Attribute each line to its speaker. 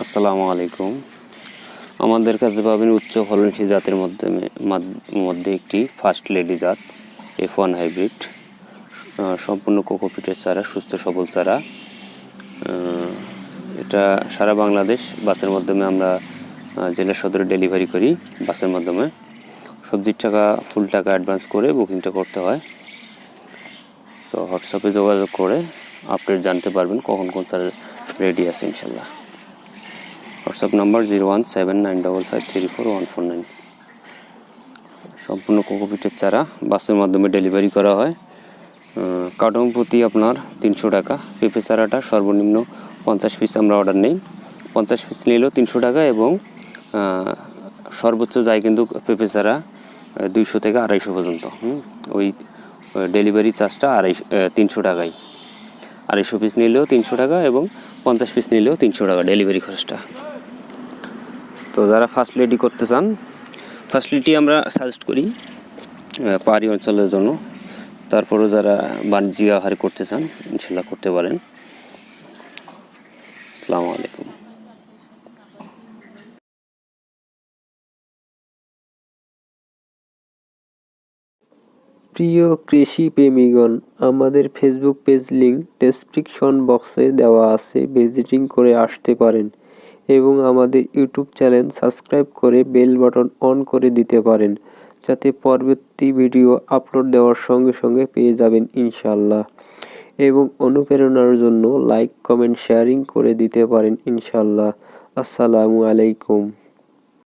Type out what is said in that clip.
Speaker 1: আসসালামু আলাইকুম। আমাদের কাছে পাবেন উচ্চ ফলনশীল জাতের মধ্যে মাদ- মধ্যে একটি ফার্স্ট লেডি জাত এফ ওয়ান হাইব্রিড সম্পূর্ণ কোকোপিটের চারা, সুস্থ সবল চারা। এটা সারা বাংলাদেশ বাসের মাধ্যমে আমরা জেলা সদরে ডেলিভারি করি বাসের মাধ্যমে। সবজির টাকা, ফুল টাকা অ্যাডভান্স করে বুকিংটা করতে হয়। তো হোয়াটসঅ্যাপে যোগাযোগ করে আপডেট জানতে পারবেন কখন কোন স্যার রেডি আছে ইনশাল্লাহ। WhatsApp number zero one seven nine double five three four one four nine সম্পূর্ণ কোকোপিটের চারা বাসের মাধ্যমে ডেলিভারি করা হয়। কার্টন প্রতি আপনার তিনশো টাকা। পেঁপে চারাটা সর্বনিম্ন পঞ্চাশ পিস আমরা অর্ডার নেই। পঞ্চাশ পিস নিলেও তিনশো টাকা এবং সর্বোচ্চ যায় কিন্তু পেঁপে চারা দুইশো থেকে আড়াইশো পর্যন্ত। ওই ডেলিভারি চার্জটা আড়াইশো তিনশো টাকাই আড়াইশো পিস নিলেও তিনশো টাকা এবং পঞ্চাশ পিস নিলেও তিনশো টাকা ডেলিভারি খরচটা। তো যারা ফার্স্ট লেডি করতে চান ফার্স্ট লেডি আমরা সাজেস্ট করি পাহাড়ি অঞ্চলের জন্য। তারপরেও যারা বাণিজ্যিক আহারে করতে চান, ইনশাল্লাহ করতে পারেন। আসসালামু আলাইকুম।
Speaker 2: প্রিয় কৃষি প্রেমীগণ, আমাদের ফেসবুক পেজ লিংক ডেসক্রিপশন বক্সে দেওয়া আছে। ভিজিটিং করে আসতে পারেন। এবং আমাদের ইউটিউব চ্যানেল সাবস্ক্রাইব করে বেল বাটন অন করে দিতে পারেন, যাতে পরবর্তী ভিডিও আপলোড দেওয়ার সঙ্গে সঙ্গে পেয়ে যাবেন ইনশাল্লাহ এবং অনুপ্রেরণার জন্য লাইক, কমেন্ট, শেয়ারিং করে দিতে পারেন ইনশাল্লাহ আসসালামু আলাইকুম।